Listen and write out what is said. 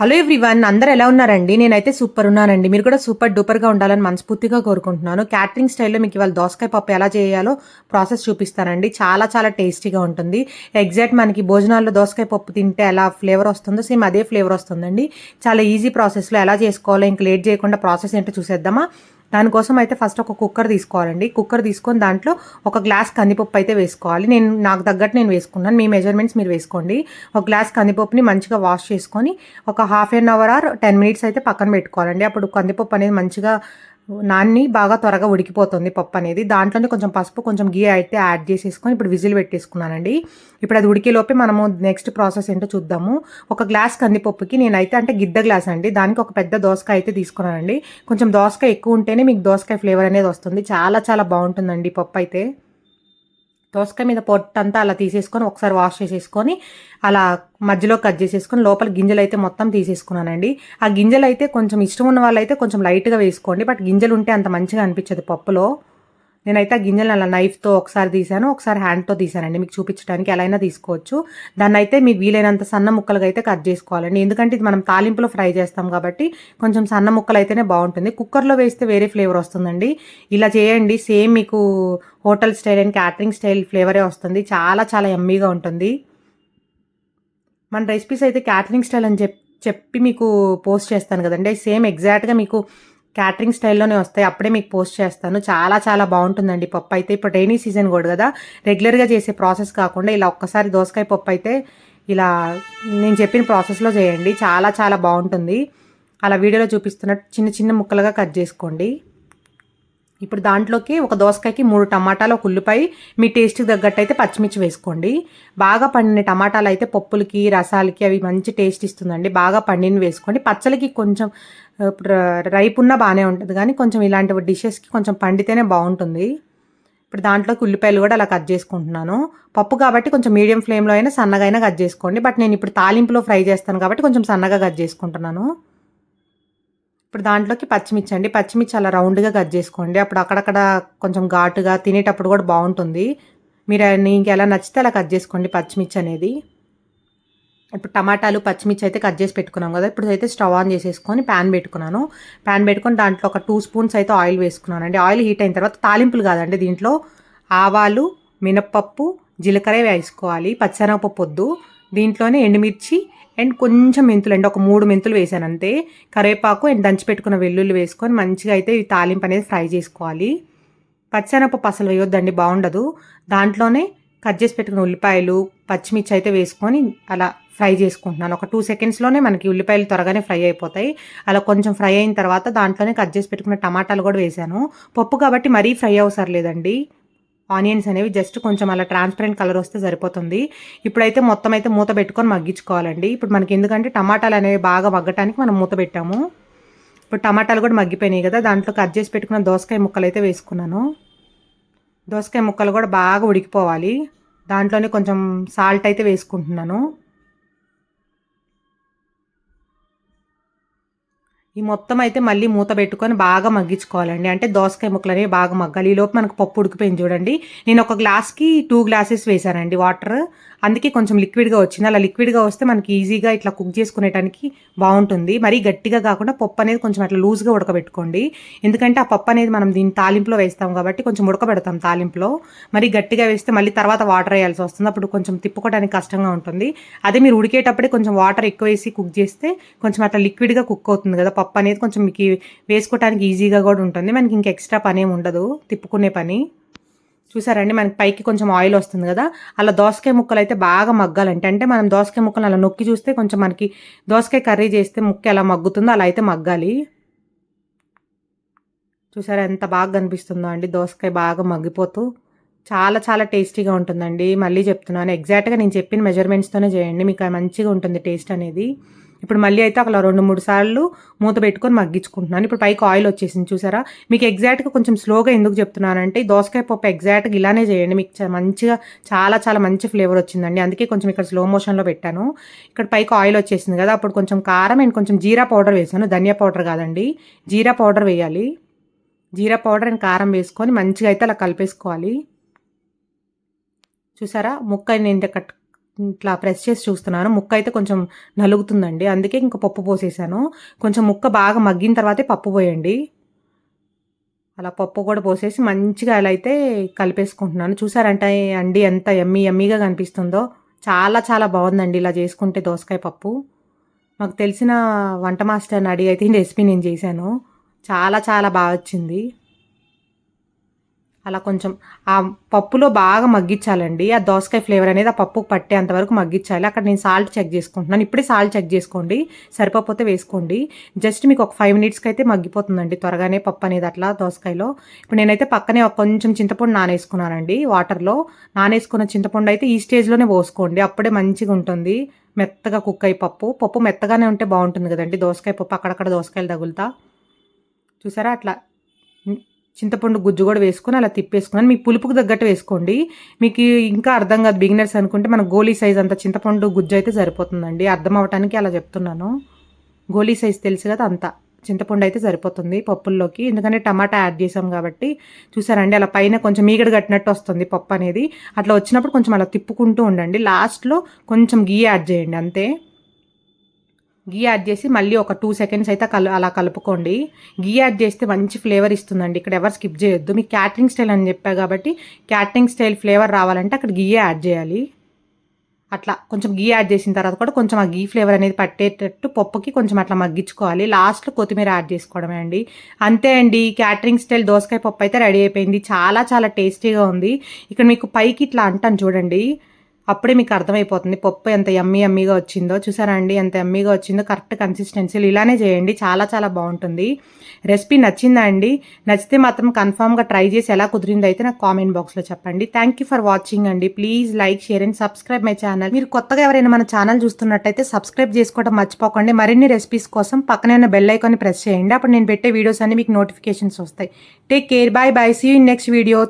Hello everyone అందరు ఎలా ఉన్నారండి? నేనైతే సూపర్ ఉన్నానండి. మీరు కూడా సూపర్ డూపర్గా ఉండాలని మనస్ఫూర్తిగా కోరుకుంటున్నాను. క్యాటరింగ్ స్టైల్లో మీకు ఇవాళ దోసకాయ పప్పు ఎలా చేయాలో ప్రాసెస్ చూపిస్తానండి. చాలా చాలా టేస్టీగా ఉంటుంది. ఎగ్జాక్ట్ మనకి భోజనాల్లో దోసకాయ పప్పు తింటే ఎలా ఫ్లేవర్ వస్తుందో సేమ్ అదే ఫ్లేవర్ వస్తుందండి. చాలా ఈజీ ప్రాసెస్లో ఎలా చేసుకోవాలో ఇంక లేట్ చేయకుండా ప్రాసెస్ ఏంటో చూసేద్దామా? దానికోసం అయితే ఫస్ట్ ఒక కుక్కర్ తీసుకోవాలండి. కుక్కర్ తీసుకొని దాంట్లో ఒక గ్లాస్ కందిపప్పు అయితే వేసుకోవాలి. నేను నాకు తగ్గట్టు నేను వేసుకున్నాను. మీ మెజర్మెంట్స్ మీరు వేసుకోండి. ఒక గ్లాస్ కందిపప్పుని మంచిగా వాష్ చేసుకొని ఒక half an hour or ten minutes అయితే పక్కన పెట్టుకోవాలండి. అప్పుడు కందిపప్పు అనేది మంచిగా నాన్ని బాగా త్వరగా ఉడికిపోతుంది పప్పు అనేది. దాంట్లోనే కొంచెం పసుపు కొంచెం గీ అయితే యాడ్ చేసేసుకొని ఇప్పుడు విజిల్ పెట్టేసుకున్నానండి. ఇప్పుడు అది ఉడికేలోపే మనము నెక్స్ట్ ప్రాసెస్ ఏంటో చూద్దాము. ఒక గ్లాస్ కందిపప్పుకి నేనైతే అంటే గిద్ద గ్లాస్ అండి. దానికి ఒక పెద్ద దోసకాయ అయితే తీసుకున్నానండి. కొంచెం దోసకాయ ఎక్కువ ఉంటేనే మీకు దోసకాయ ఫ్లేవర్ అనేది వస్తుంది. చాలా చాలా బాగుంటుందండి పప్పు అయితే. దోసకాయ మీద పొట్టంతా అలా తీసేసుకొని ఒకసారి వాష్ చేసేసుకొని అలా మధ్యలో కట్ చేసేసుకొని లోపల గింజలు అయితే మొత్తం తీసేసుకున్నానండి. ఆ గింజలు అయితే కొంచెం ఇష్టం ఉన్న వాళ్ళైతే కొంచెం లైట్గా వేసుకోండి. బట్ గింజలు ఉంటే అంత మంచిగా అనిపించదు పప్పులో. నేనైతే ఆ గింజలు అలా నైఫ్తో ఒకసారి తీసాను ఒకసారి హ్యాండ్తో తీసానండి మీకు చూపించడానికి ఎలా అయినా తీసుకోవచ్చు. దాన్ని అయితే మీకు వీలైనంత సన్న ముక్కలుగా అయితే కట్ చేసుకోవాలండి. ఎందుకంటే ఇది మనం తాలింపులో ఫ్రై చేస్తాం కాబట్టి కొంచెం సన్న ముక్కలు అయితేనే బాగుంటుంది. కుక్కర్లో వేస్తే వేరే ఫ్లేవర్ వస్తుందండి. ఇలా చేయండి. సేమ్ మీకు hotel style and catering style ఫ్లేవరే వస్తుంది. చాలా చాలా ఎమ్మీగా ఉంటుంది. మన రెసిపీస్ అయితే క్యాటరింగ్ స్టైల్ అని చెప్పి చెప్పి మీకు పోస్ట్ చేస్తాను కదండి. సేమ్ ఎగ్జాక్ట్గా మీకు క్యాటరింగ్ స్టైల్లోనే వస్తాయి. అప్పుడే మీకు పోస్ట్ చేస్తాను. చాలా చాలా బాగుంటుందండి. పప్పు అయితే ఇప్పుడు రైనీ సీజన్ కూడా కదా. రెగ్యులర్గా చేసే ప్రాసెస్ కాకుండా ఇలా ఒక్కసారి దోసకాయ పప్పు అయితే ఇలా నేను చెప్పిన ప్రాసెస్లో చేయండి. చాలా చాలా బాగుంటుంది. అలా వీడియోలో చూపిస్తున్నట్టు చిన్న చిన్న ముక్కలుగా కట్ చేసుకోండి. ఇప్పుడు దాంట్లోకి ఒక దోసకాయకి మూడు టమాటాలు ఒక ఉల్లిపాయ. మీ టేస్ట్కి తగ్గట్టు అయితే పచ్చిమిర్చి వేసుకోండి. బాగా పండిన టమాటాలు అయితే పప్పులకి రసాలకి అవి మంచి టేస్ట్ ఇస్తుందండి. బాగా పండిన వేసుకోండి. పచ్చలకి కొంచెం ఇప్పుడు రైపు ఉన్నా బాగానే ఉంటుంది. కానీ కొంచెం ఇలాంటి డిషెస్కి కొంచెం పండితేనే బాగుంటుంది. ఇప్పుడు దాంట్లోకి ఉల్లిపాయలు కూడా అలా కట్ చేసుకుంటున్నాను. పప్పు కాబట్టి కొంచెం మీడియం ఫ్లేమ్లో అయినా సన్నగా అయినా కట్ చేసుకోండి. బట్ నేను ఇప్పుడు తాలింపులో ఫ్రై చేస్తాను కాబట్టి కొంచెం సన్నగా కట్ చేసుకుంటున్నాను. ఇప్పుడు దాంట్లోకి పచ్చిమిర్చి అండి. పచ్చిమిర్చి అలా రౌండ్గా కట్ చేసుకోండి. అప్పుడు అక్కడక్కడ కొంచెం ఘాటుగా తినేటప్పుడు కూడా బాగుంటుంది. మీరు నీకు ఎలా నచ్చితే అలా కట్ చేసుకోండి పచ్చిమిర్చి అనేది. ఇప్పుడు టమాటాలు పచ్చిమిర్చి అయితే కట్ చేసి పెట్టుకున్నాం కదా. ఇప్పుడు అయితే స్టవ్ ఆన్ చేసేసుకొని ప్యాన్ పెట్టుకున్నాను. ప్యాన్ పెట్టుకొని దాంట్లో ఒక టూ స్పూన్స్ అయితే ఆయిల్ వేసుకున్నాను అండి ఆయిల్ హీట్ అయిన తర్వాత తాలింపులు కాదండి దీంట్లో. ఆవాలు మినప్పప్పు జీలకర్ర వేసుకోవాలి. పచ్చనపప్పు వద్దు. దీంట్లోనే ఎండుమిర్చి అండ్ కొంచెం మెంతులు అండి. ఒక మూడు మెంతులు వేసాను అంతే. కరివేపాకు అండ్ దంచి పెట్టుకున్న వెల్లుల్లి వేసుకొని మంచిగా అయితే ఈ తాలింపు అనేది ఫ్రై చేసుకోవాలి. పచ్చనపప్పు అసలు వేయొద్దండి బాగుండదు. దాంట్లోనే కట్ చేసి పెట్టుకున్న ఉల్లిపాయలు పచ్చిమిర్చి అయితే వేసుకొని అలా ఫ్రై చేసుకుంటున్నాను. ఒక టూ సెకండ్స్లోనే మనకి ఉల్లిపాయలు త్వరగానే ఫ్రై అయిపోతాయి. అలా కొంచెం ఫ్రై అయిన తర్వాత దాంట్లోనే కట్ చేసి పెట్టుకున్న టమాటాలు కూడా వేసాను. పప్పు కాబట్టి మరీ ఫ్రై అవసరం లేదండి. ఆనియన్స్ అనేవి జస్ట్ కొంచెం అలా ట్రాన్స్పరెంట్ కలర్ వస్తే సరిపోతుంది. ఇప్పుడైతే మొత్తం అయితే మూత పెట్టుకొని మగ్గించుకోవాలండి. ఇప్పుడు మనకి ఎందుకంటే టమాటాలు అనేవి బాగా మగ్గటానికి మనం మూత పెట్టాము. ఇప్పుడు టమాటాలు కూడా మగ్గిపోయినాయి కదా దాంట్లో కట్ చేసి పెట్టుకున్న దోసకాయ ముక్కలు అయితే వేసుకున్నాను. దోసకాయ ముక్కలు కూడా బాగా ఉడికిపోవాలి. దాంట్లోనే కొంచెం సాల్ట్ అయితే వేసుకుంటున్నాను. ఈ మొత్తం అయితే మళ్ళీ మూత పెట్టుకొని బాగా మగ్గించుకోవాలండి. అంటే దోసకాయ ముక్కలు అనేవి బాగా మగ్గాలి. ఈ లోపు మనకు పప్పు ఉడికిపోయింది చూడండి. నేను ఒక గ్లాస్కి టూ గ్లాసెస్ వేసానండి వాటర్. అందుకే కొంచెం లిక్విడ్గా వచ్చింది. అలా లిక్విడ్గా వస్తే మనకి ఈజీగా ఇట్లా కుక్ చేసుకునేటానికి బాగుంటుంది. మరీ గట్టిగా కాకుండా పప్పు అనేది కొంచెం అట్లా లూజ్గా ఉడకబెట్టుకోండి. ఎందుకంటే ఆ పప్పు అనేది మనం దీన్ని తాలింపులో వేస్తాం కాబట్టి కొంచెం ఉడకబెడతాం తాలింపులో. మరీ గట్టిగా వేస్తే మళ్ళీ తర్వాత వాటర్ వేయాల్సి వస్తుంది. అప్పుడు కొంచెం తిప్పుకోవడానికి కష్టంగా ఉంటుంది. అదే మీరు ఉడికేటప్పుడే కొంచెం వాటర్ ఎక్కువ వేసి కుక్ చేస్తే కొంచెం అట్లా లిక్విడ్గా కుక్ అవుతుంది కదా పప్పు అనేది కొంచెం మీకు వేసుకోవడానికి ఈజీగా కూడా ఉంటుంది. మనకి ఇంక ఎక్స్ట్రా పని ఏమి ఉండదు. తిప్పుకునే పని. చూసారండి? మనకి పైకి కొంచెం ఆయిల్ వస్తుంది కదా? అలా దోసకాయ ముక్కలు అయితే బాగా మగ్గాలంటే అంటే మనం దోసకాయ ముక్కలు అలా నొక్కి చూస్తే కొంచెం మనకి దోసకాయ కర్రీ చేస్తే ముక్క ఎలా మగ్గుతుందో అలా అయితే మగ్గాలి. చూసారా? ఎంత బాగా కనిపిస్తుందో అండి. దోసకాయ బాగా మగ్గిపోతూ చాలా చాలా టేస్టీగా ఉంటుందండి. మళ్ళీ చెప్తున్నాను. ఎగ్జాక్ట్గా నేను చెప్పిన మెజర్మెంట్స్తోనే చేయండి. మీకు మంచిగా ఉంటుంది టేస్ట్ అనేది. ఇప్పుడు మళ్ళీ అయితే అక్కడ రెండు మూడు సార్లు మూత పెట్టుకొని మగ్గించుకుంటున్నాను. ఇప్పుడు పైకి ఆయిల్ వచ్చేసింది చూసారా? మీకు ఎగ్జాక్ట్గా కొంచెం స్లోగా ఎందుకు చెప్తున్నానంటే దోసకాయ పప్పు ఎగ్జాక్ట్గా ఇలానే చేయండి. మీకు మంచిగా చాలా చాలా మంచి ఫ్లేవర్ వచ్చిందండి. అందుకే కొంచెం ఇక్కడ స్లో మోషన్లో పెట్టాను. ఇక్కడ పైకి ఆయిల్ వచ్చేసింది కదా అప్పుడు కొంచెం కారం అండ్ కొంచెం జీరా పౌడర్ వేసాను. ధనియా పౌడర్ కాదండి జీరా పౌడర్ వేయాలి. జీరా పౌడర్ అండ్ కారం వేసుకొని మంచిగా అయితే అలా కలిపేసుకోవాలి. చూసారా? ముక్క నేను కట్ ఇట్లా ప్రెస్ చేసి చూస్తున్నాను. ముక్క అయితే కొంచెం నలుగుతుందండి. అందుకే ఇంకా పప్పు పోసేసాను. కొంచెం ముక్క బాగా మగ్గిన తర్వాతే పప్పు పోయండి. అలా పప్పు కూడా పోసేసి మంచిగా అలా అయితే కలిపేసుకుంటున్నాను. చూసారంటే అండి ఎంత ఎమ్మి ఎమ్మిగా కనిపిస్తుందో. చాలా చాలా బాగుందండి ఇలా చేసుకుంటే దోసకాయ పప్పు. మాకు తెలిసిన వంట మాస్టర్ని అడిగి అయితే రెసిపీ నేను చేశాను. చాలా చాలా బాగా వచ్చింది. అలా కొంచెం ఆ పప్పులో బాగా మగ్గించాలండి ఆ దోసకాయ ఫ్లేవర్ అనేది ఆ పప్పుకు పట్టేంత వరకు మగ్గించాలి అక్కడ నేను సాల్ట్ చెక్ చేసుకుంటున్నాను. ఇప్పుడే సాల్ట్ చెక్ చేసుకోండి. సరిపోతే వేసుకోండి. జస్ట్ మీకు ఒక ఫైవ్ మినిట్స్కి అయితే మగ్గిపోతుందండి త్వరగానే పప్పు అనేది అట్లా దోసకాయలో. ఇప్పుడు నేనైతే పక్కనే కొంచెం చింతపండు నానేసుకున్నానండి వాటర్లో. నానేసుకున్న చింతపండు అయితే ఈ స్టేజ్లోనే పోసుకోండి. అప్పుడే మంచిగా ఉంటుంది. మెత్తగా కుక్ అయ్యి పప్పు. పప్పు మెత్తగానే ఉంటే బాగుంటుంది కదండి దోసకాయ పప్పు. అక్కడక్కడ దోసకాయలు తగులుతా. చూసారా? అట్లా చింతపండు గుజ్జు కూడా వేసుకొని అలా తిప్పేసుకున్నాను. మీ పులుపుకు తగ్గట్టు వేసుకోండి. మీకు ఇంకా అర్థం కాదు బిగినర్స్ అనుకుంటే మన గోలీ సైజ్ అంత చింతపండు గుజ్జు అయితే సరిపోతుందండి. అర్థం అవటానికి అలా చెప్తున్నాను. గోలీ సైజ్ తెలుసు కదా అంత. చింతపండు అయితే సరిపోతుంది పప్పుల్లోకి. ఎందుకంటే టమాటా యాడ్ చేసాం కాబట్టి చూసారండి అలా పైన కొంచెం మీగడ కట్టినట్టు వస్తుంది పప్పు అనేది. అట్లా వచ్చినప్పుడు కొంచెం అలా తిప్పుకుంటూ ఉండండి. లాస్ట్లో కొంచెం గీ యాడ్ చేయండి అంతే. గీ యాడ్ చేసి మళ్ళీ ఒక టూ సెకండ్స్ అయితే కలు అలా కలుపుకోండి. గీ యాడ్ చేస్తే మంచి ఫ్లేవర్ ఇస్తుందండి. ఇక్కడ ఎవరు స్కిప్ చేయొద్దు. మీకు క్యాటరింగ్ స్టైల్ అని చెప్పా కాబట్టి క్యాటరింగ్ స్టైల్ ఫ్లేవర్ రావాలంటే అక్కడ గీ యాడ్ చేయాలి. అట్లా కొంచెం గీ యాడ్ చేసిన తర్వాత కూడా కొంచెం ఆ గీ ఫ్లేవర్ అనేది పట్టేటట్టు పప్పుకి కొంచెం అట్లా మగ్గించుకోవాలి. లాస్ట్లో కొత్తిమీర యాడ్ చేసుకోవడమే అండి. అంతే అండి. క్యాటరింగ్ స్టైల్ దోసకాయ పప్పు అయితే రెడీ అయిపోయింది. చాలా చాలా టేస్టీగా ఉంది. ఇక్కడ మీకు పైకి ఇట్లా అంటాను చూడండి. అప్పుడే మీకు అర్థమైపోతుంది పప్పు ఎంత ఎమ్మీ ఎమ్మీగా వచ్చిందో. చూసారా అండి? ఎంత ఎమ్మీగా వచ్చిందో. కరెక్ట్ కన్సిస్టెన్సీలు ఇలానే చేయండి. చాలా చాలా బాగుంటుంది. రెసిపీ నచ్చిందా అండి? నచ్చితే మాత్రం కన్ఫామ్గా ట్రై చేసి ఎలా కుదిరిందో అయితే నాకు కామెంట్ బాక్స్లో చెప్పండి. థ్యాంక్ యూ ఫర్ వాచింగ్ అండి. Please like share and subscribe my channel మీరు కొత్తగా ఎవరైనా మన ఛానల్ చూస్తున్నట్టయితే సబ్స్క్రైబ్ చేసుకోవడం మర్చిపోకండి. మరిన్ని రెసిపీస్ కోసం పక్కనే బెల్ ఐకాన్ని ప్రెస్ చేయండి. అప్పుడు నేను పెట్టే వీడియోస్ అన్ని మీకు నోటిఫికేషన్స్ వస్తాయి. Take care bye bye see in next video